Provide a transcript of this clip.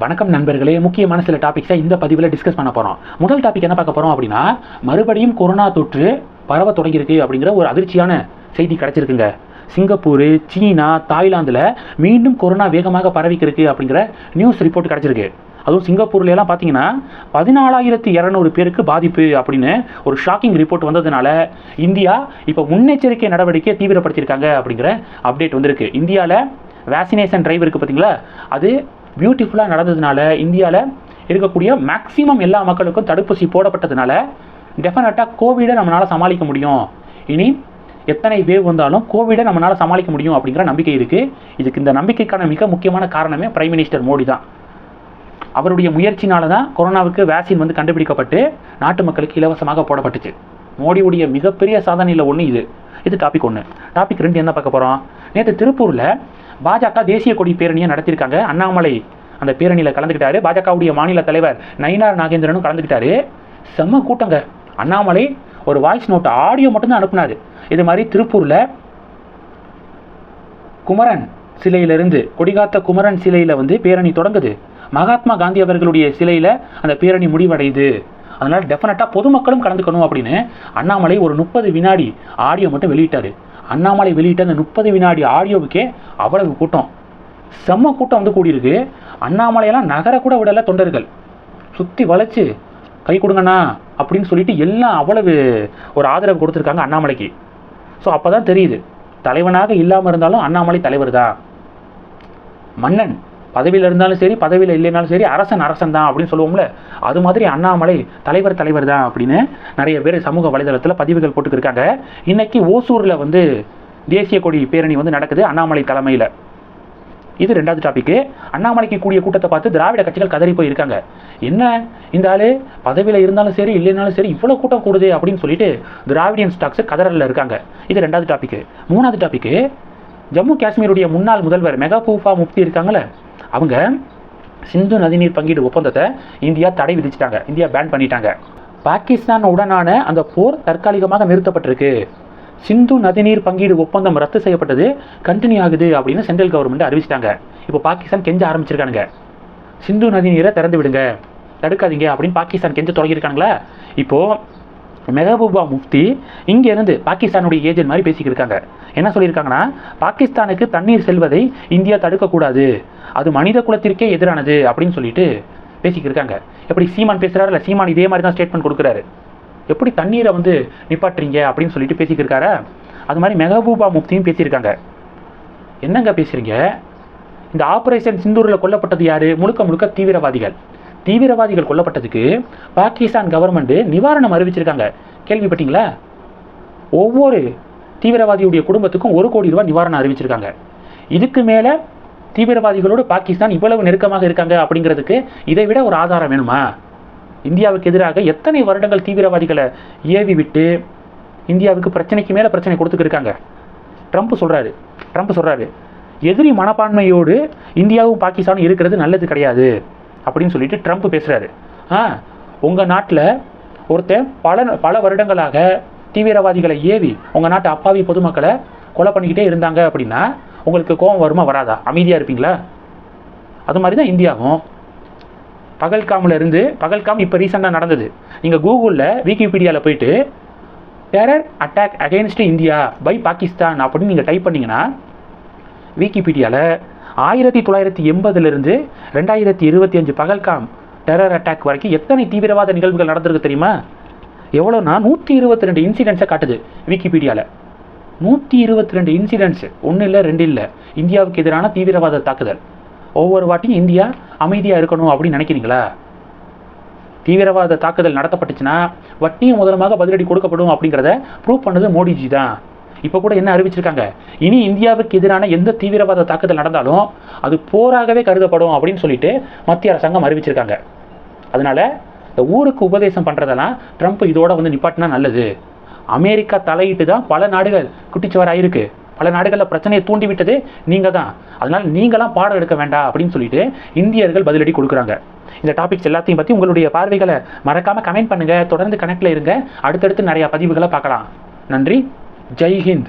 வணக்கம் நண்பர்களே முக்கியமான சில டாபிக்ஸை இந்த பதிவில் டிஸ்கஸ் பண்ண போகிறோம் முதல் டாபிக் என்ன பார்க்க போகிறோம் அப்படின்னா மறுபடியும் கொரோனா தொற்று பரவ தொடங்கியிருக்கு அப்படிங்கிற ஒரு அதிர்ச்சியான செய்தி கிடச்சிருக்குங்க. சிங்கப்பூர் சீனா தாய்லாந்தில் மீண்டும் கொரோனா வேகமாக பரவிக்கிருக்கு அப்படிங்கிற நியூஸ் ரிப்போர்ட் கிடச்சிருக்கு. அதுவும் சிங்கப்பூர்ல எல்லாம் பார்த்தீங்கன்னா பதினாலாயிரத்தி இரநூறு பேருக்கு பாதிப்பு அப்படின்னு ஒரு ஷாக்கிங் ரிப்போர்ட் வந்ததுனால இந்தியா இப்போ முன்னெச்சரிக்கை நடவடிக்கையை தீவிரப்படுத்தியிருக்காங்க அப்படிங்கிற அப்டேட் வந்திருக்கு. இந்தியாவில் வேக்சினேஷன் டிரைவ் இருக்குது பார்த்தீங்களா அது பியூட்டிஃபுல்லாக நடந்ததுனால இந்தியாவில் இருக்கக்கூடிய மேக்ஸிமம் எல்லா மக்களுக்கும் தடுப்பூசி போடப்பட்டதுனால டெஃபினட்டாக கோவிடை நம்மளால் சமாளிக்க முடியும். இனி எத்தனை வேவ் வந்தாலும் கோவிடை நம்மளால் சமாளிக்க முடியும் அப்படிங்கிற நம்பிக்கை இருக்குது இதுக்கு இந்த நம்பிக்கைக்கான மிக முக்கியமான காரணமே பிரைம் மினிஸ்டர் மோடி தான். அவருடைய முயற்சினால தான் கொரோனாவுக்கு வேக்சின் வந்து கண்டுபிடிக்கப்பட்டு நாட்டு மக்களுக்கு இலவசமாக போடப்பட்டுச்சு. மோடியுடைய மிகப்பெரிய சாதனையில் ஒன்று இது. இது டாபிக் ஒன்று டாபிக் ரெண்டு என்ன பார்க்க போகிறோம் நேற்று திருப்பூரில் பாஜக தேசிய கொடி பேரணியை நடத்தியிருக்காங்க. அண்ணாமலை அந்த பேரணியில் கலந்துக்கிட்டாரு பாஜகவுடைய மாநில தலைவர் நயினார் நாகேந்திரனும் கலந்துக்கிட்டாரு செம்ம கூட்டங்க. அண்ணாமலை ஒரு வாய்ஸ் நோட் ஆடியோ மட்டும்தான் அனுப்புனாரு. இது மாதிரி திருப்பூரில் குமரன் சிலையிலிருந்து கொடிகாத்த குமரன் சிலையில் வந்து பேரணி தொடங்குது. மகாத்மா காந்தி அவர்களுடைய சிலையில் அந்த பேரணி முடிவடையுது. அதனால் டெஃபினட்டாக பொதுமக்களும் கலந்துக்கணும் அப்படின்னு அண்ணாமலை ஒரு முப்பது வினாடி ஆடியோ மட்டும் வெளியிட்டார். அண்ணாமலை வெளியிட்ட அந்த முப்பது வினாடி ஆடியோவுக்கே அவ்வளவு கூட்டம். செம்ம கூட்டம் வந்து கூடியிருக்கு. அண்ணாமலையெல்லாம் நகர கூட விடல தொண்டர்கள். சுற்றி வளைச்சு கை கொடுங்கண்ணா அப்படின்னு சொல்லிட்டு எல்லாம் அவ்வளவு ஒரு ஆதரவு கொடுத்துருக்காங்க அண்ணாமலைக்கு. ஸோ அப்போ தான் தெரியுது. தலைவனாக இல்லாமல் இருந்தாலும் அண்ணாமலை தலைவர் தான் மன்னன். பதவியில் இருந்தாலும் சரி பதவியில் இல்லைனாலும் சரி அரசன் அரசன் தான் அப்படின்னு சொல்லுவோம்ல. அது மாதிரி அண்ணாமலை தலைவர் தலைவர் தான் அப்படின்னு நிறைய பேர் சமூக வலைதளத்தில் பதிவுகள் போட்டுக்கிருக்காங்க. இன்னைக்கு ஓசூரில் வந்து தேசிய கொடி பேரணி வந்து நடக்குது அண்ணாமலை தலைமையில். இது ரெண்டாவது டாபிக்கு அண்ணாமலைக்கு கூடிய கூட்டத்தை பார்த்து திராவிட கட்சிகள் கதறி போயிருக்காங்க. என்ன? இந்த ஆளு பதவியில் இருந்தாலும் சரி இல்லைனாலும் சரி இவ்வளோ கூட்டம் கூடுது அப்படின்னு சொல்லிட்டு திராவிடியன் ஸ்டாக்ஸ் கதறலில் இருக்காங்க. இது ரெண்டாவது டாபிக்கு மூணாவது டாபிக்கு ஜம்மு காஷ்மீருடைய முன்னாள் முதல்வர் மெகபூஃபா முஃப்தி இருக்காங்களே அவங்க சிந்து நதிநீர் பங்கீடு ஒப்பந்தத்தை இந்தியா தடை விதிச்சிட்டாங்க. இந்தியா பேன் பண்ணிட்டாங்க. பாகிஸ்தான் உடனான அந்த போர் தற்காலிகமாக நிறுத்தப்பட்டிருக்கு. சிந்து நதிநீர் பங்கீடு ஒப்பந்தம் ரத்து செய்யப்பட்டது கண்டினியூ ஆகுது அப்படின்னு சென்ட்ரல் கவர்மெண்ட் அறிவிச்சிட்டாங்க. இப்போ பாகிஸ்தான் கெஞ்ச ஆரம்பிச்சிருக்கானுங்க. சிந்து நதிநீரை திறந்து விடுங்க. தடுக்காதீங்க அப்படின்னு பாகிஸ்தான் கெஞ்ச தொடங்கியிருக்காங்களா இப்போது மெஹபூபா முஃப்தி இங்கேருந்து பாகிஸ்தானுடைய ஏஜென்ட் மாதிரி பேசிக்கிருக்காங்க என்ன சொல்லியிருக்காங்கன்னா பாகிஸ்தானுக்கு தண்ணீர் செல்வதை இந்தியா தடுக்கக்கூடாது. அது மனித குலத்திற்கே எதிரானது அப்படின்னு சொல்லிட்டு பேசிக்கிருக்காங்க எப்படி சீமான் பேசுகிறாரு இல்லை சீமான் இதே மாதிரி தான் ஸ்டேட்மெண்ட் கொடுக்குறாரு. எப்படி தண்ணீரை வந்து நிப்பாட்டுறீங்க அப்படின்னு சொல்லிட்டு பேசிக்கிருக்காரா அது மாதிரி மெஹபூபா முஃப்தியும் பேசியிருக்காங்க. என்னங்க பேசுகிறீங்க இந்த ஆப்ரேஷன் சிந்தூரில் கொல்லப்பட்டது யார்? முழுக்க முழுக்க தீவிரவாதிகள். தீவிரவாதிகள் கொல்லப்பட்டதுக்கு பாகிஸ்தான் கவர்மெண்ட் நிவாரணம் அறிவிச்சிருக்காங்க. கேள்விப்பட்டீங்களா? ஒவ்வொரு தீவிரவாதியுடைய குடும்பத்துக்கும் ஒரு கோடி ரூபாய் நிவாரணம் அறிவிச்சிருக்காங்க. இதுக்கு மேலே தீவிரவாதிகளோடு பாகிஸ்தான் இவ்வளவு நெருக்கமாக இருக்காங்க அப்படிங்கிறதுக்கு இதை விட ஒரு ஆதாரம் வேணுமா? இந்தியாவுக்கு எதிராக எத்தனை வருடங்கள் தீவிரவாதிகளை ஏவி விட்டு இந்தியாவுக்கு பிரச்சனைக்கு மேலே பிரச்சனை கொடுத்துக்கிருக்காங்க ட்ரம்ப் சொல்கிறாரு ட்ரம்ப் சொல்கிறாரு எதிரி மனப்பான்மையோடு இந்தியாவும் பாகிஸ்தானும் இருக்கிறது நல்லது கிடையாது. அப்படின்னு சொல்லிட்டு ட்ரம்ப் பேசுகிறாரு ஆ உங்கள் நாட்டில் ஒருத்தன் பல பல வருடங்களாக தீவிரவாதிகளை ஏவி உங்கள் நாட்டு அப்பாவி பொதுமக்களை கொலை பண்ணிக்கிட்டே இருந்தாங்க அப்படின்னா உங்களுக்கு கோபம் வருமா வராதா? அமைதியாக இருப்பீங்களா? அது மாதிரி தான் இந்தியாவும். பகல்காமில் இருந்து பகல்காம் இப்போ ரீசெண்டாக நடந்தது. நீங்கள் கூகுளில் விக்கிபீடியாவில் போயிட்டு terror attack against India by Pakistan அப்படின்னு நீங்கள் டைப் பண்ணிங்கன்னா விக்கிபீடியாவில் ஆயிரத்தி தொள்ளாயிரத்தி எண்பதுலேருந்து ரெண்டாயிரத்தி இருபத்தி அஞ்சு பகல்காம் டெரர் அட்டாக் வரைக்கும் எத்தனை தீவிரவாத நிகழ்வுகள் நடந்திருக்கு தெரியுமா? எவ்வளோனா நூற்றி இருபத்தி ரெண்டு இன்சிடென்ட்ஸை காட்டுது விக்கிபீடியாவில் நூற்றி இருபத்தி ரெண்டு இன்சிடென்ட்ஸ் ஒன்றும் இல்லை ரெண்டு இல்லை. இந்தியாவுக்கு எதிரான தீவிரவாத தாக்குதல். ஒவ்வொரு வாட்டியும் இந்தியா அமைதியாக இருக்கணும் அப்படின்னு நினைக்கிறீங்களா? தீவிரவாத தாக்குதல் நடத்தப்பட்டுச்சுன்னா வட்டியும் முதலமாக பதிலடி கொடுக்கப்படும் அப்படிங்கிறத ப்ரூவ் பண்ணது மோடிஜி தான். இப்போ கூட என்ன அறிவிச்சிருக்காங்க? இனி இந்தியாவுக்கு எதிரான எந்த தீவிரவாத தாக்குதல் நடந்தாலும் அது போராகவே கருதப்படும் அப்படின்னு சொல்லிட்டு மத்திய அரசாங்கம் அறிவிச்சிருக்காங்க. அதனால இந்த ஊருக்கு உபதேசம் பண்ணுறதெல்லாம் ட்ரம்ப் இதோட வந்து நிப்பாட்டினா நல்லது. அமெரிக்கா தலையிட்டு தான் பல நாடுகள் குட்டிச்சுவராயிருக்கு பல நாடுகளில் பிரச்சனையை தூண்டி விட்டது நீங்கள் தான். அதனால் நீங்களாம் பாடம் எடுக்க வேண்டாம் அப்படின்னு சொல்லிட்டு இந்தியர்கள் பதிலடி கொடுக்குறாங்க. இந்த டாபிக்ஸ் எல்லாத்தையும் பற்றி உங்களுடைய பார்வைகளை மறக்காமல் கமெண்ட் பண்ணுங்கள் தொடர்ந்து கனெக்டில் இருங்க. அடுத்தடுத்து நிறையா பதிவுகளை பார்க்கலாம். நன்றி. जय हिंद।